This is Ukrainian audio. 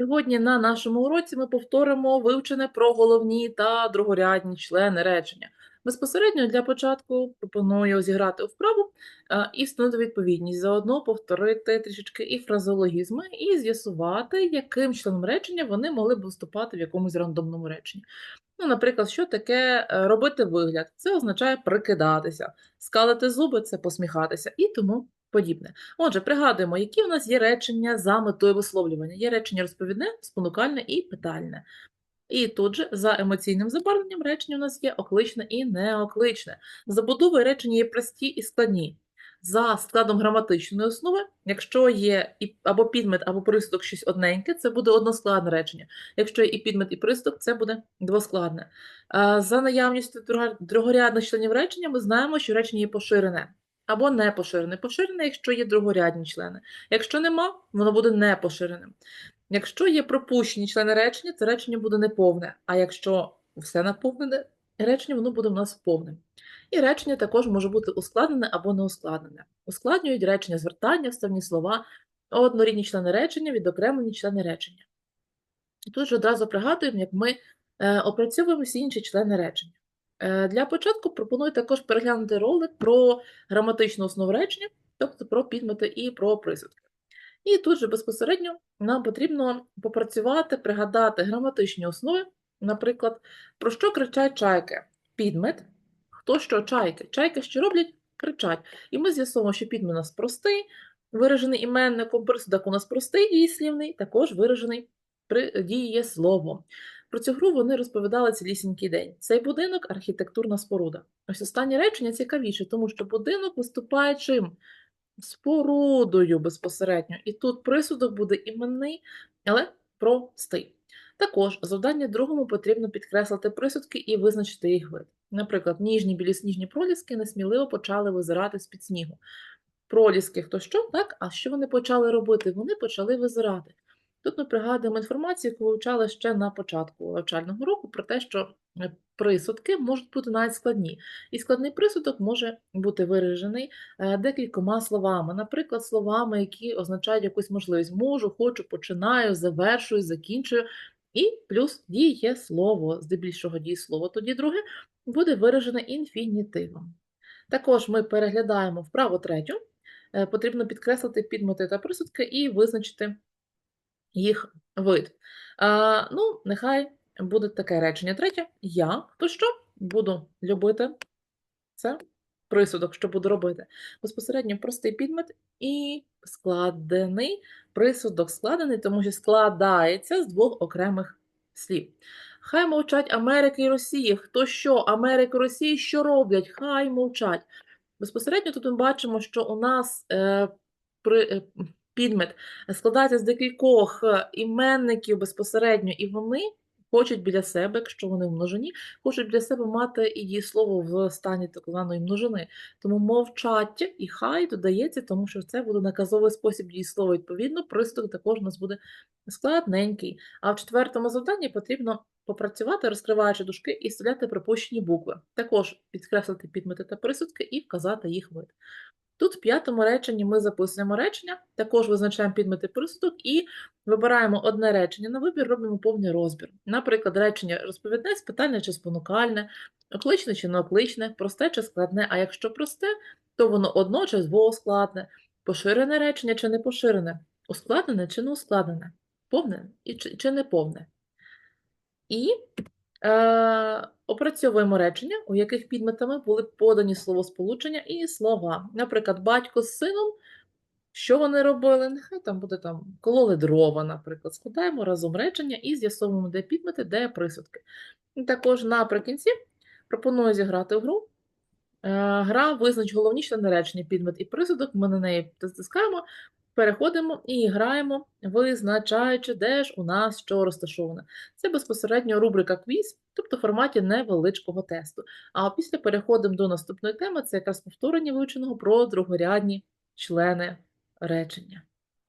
Сьогодні на нашому уроці ми повторимо вивчене про головні та другорядні члени речення. Безпосередньо для початку пропоную зіграти у вправу е, і встановити відповідність, заодно повторити трішечки і фразеологізми, і з'ясувати, яким членом речення вони могли б виступати в якомусь рандомному реченні. Ну, наприклад, що таке е, робити вигляд? Це означає прикидатися, скалити зуби це посміхатися і тому подібне. Отже, пригадуємо, які в нас є речення за метою висловлювання. Є речення розповідне, спонукальне і питальне. І тут же за емоційним забарвленням речення у нас є окличне і неокличне. Забудови речення є прості і складні. За складом граматичної основи, якщо є і або підмет, або присудок щось одненьке, це буде односкладне речення. Якщо є і підмет, і присудок, це буде двоскладне. За наявністю другорядних членів речення ми знаємо, що речення є поширене або не поширене. Поширене, якщо є другорядні члени. Якщо нема, воно буде непоширеним. Якщо є пропущені члени речення, то речення буде неповне. А якщо все наповнене речення, воно буде в нас повним. І речення також може бути ускладнене або неускладнене. Ускладнюють речення звертання, вставні слова, однорідні члени речення, відокремлені члени речення. І тут же одразу пригадуємо, як ми е, опрацьовуємо всі інші члени речення. Е, для початку пропоную також переглянути ролик про граматичну основу речення, тобто про підмети і про присудки. І тут же безпосередньо нам потрібно попрацювати, пригадати граматичні основи, наприклад, про що кричать чайки? Підмет. Хто що чайки? Чайки що роблять? Кричать. І ми з'ясовуємо, що підмет у нас простий, виражений іменником, присудок у нас простий дієслівний, також виражений при дієсловом. Про цю гру вони розповідали цілісінький день. Цей будинок архітектурна споруда. Ось останнє речення цікавіше, тому що будинок виступає чим? Спорудою безпосередньо. І тут присудок буде іменний, але простий. Також завдання другому потрібно підкреслити присудки і визначити їх вид. Наприклад, ніжні білісніжні проліски несміливо почали визирати з-під снігу. Проліски хто що, так? А що вони почали робити? Вони почали визирати. Тут ми пригадуємо інформацію, яку вивчали ще на початку навчального року, про те, що е, присудки можуть бути навіть складні. І складний присудок може бути виражений е, декількома словами, наприклад, словами, які означають якусь можливість. Можу, хочу, починаю, завершую, закінчую. І плюс дієслово, здебільшого дієслово, тоді друге буде виражене інфінітивом. Також ми переглядаємо вправо третю. Е, Потрібно підкреслити підмети та присудки і визначити їх вид. А, ну, нехай буде таке речення третє. Я, хто що, буду любити. Це присудок, що буду робити. Безпосередньо простий підмет і складений присудок складений, тому що складається з двох окремих слів. Хай мовчать Америки і Росії. Хто що? Америка і Росія що роблять? Хай мовчать. Безпосередньо тут ми бачимо, що у нас е, при, е, підмет складається з декількох е, іменників безпосередньо, і вони хочуть біля себе, якщо вони в множині, хочуть біля себе мати і дієслово в стані так званої множини. Тому мовчать і хай додається, тому що це буде наказовий спосіб дієслова. Відповідно, приступ також у нас буде складненький. А в четвертому завданні потрібно попрацювати, розкриваючи дужки і вставляти припущені букви. Також підкреслити підмети та присудки і вказати їх вид. Тут в п'ятому реченні ми записуємо речення, також визначаємо підмети присудок і вибираємо одне речення на вибір, робимо повний розбір. Наприклад, речення розповідне, спитальне чи спонукальне, окличне чи неокличне, просте чи складне, а якщо просте, то воно одно чи двоскладне, поширене речення чи не поширене, ускладнене чи не ускладнене, повне чи не повне. І е, опрацьовуємо речення, у яких підметами були подані словосполучення і слова. Наприклад, батько з сином, що вони робили? Нехай там буде там кололи дрова, наприклад. Складаємо разом речення і з'ясовуємо, де підмети, де присудки. Також наприкінці пропоную зіграти в гру. Е, Гра визнач головні члени речення, підмет і присудок. Ми на неї затискаємо, переходимо і граємо, визначаючи, де ж у нас що розташоване. Це безпосередньо рубрика квіз, тобто в форматі невеличкого тесту. А після переходимо до наступної теми, це якраз повторення вивченого про другорядні члени речення.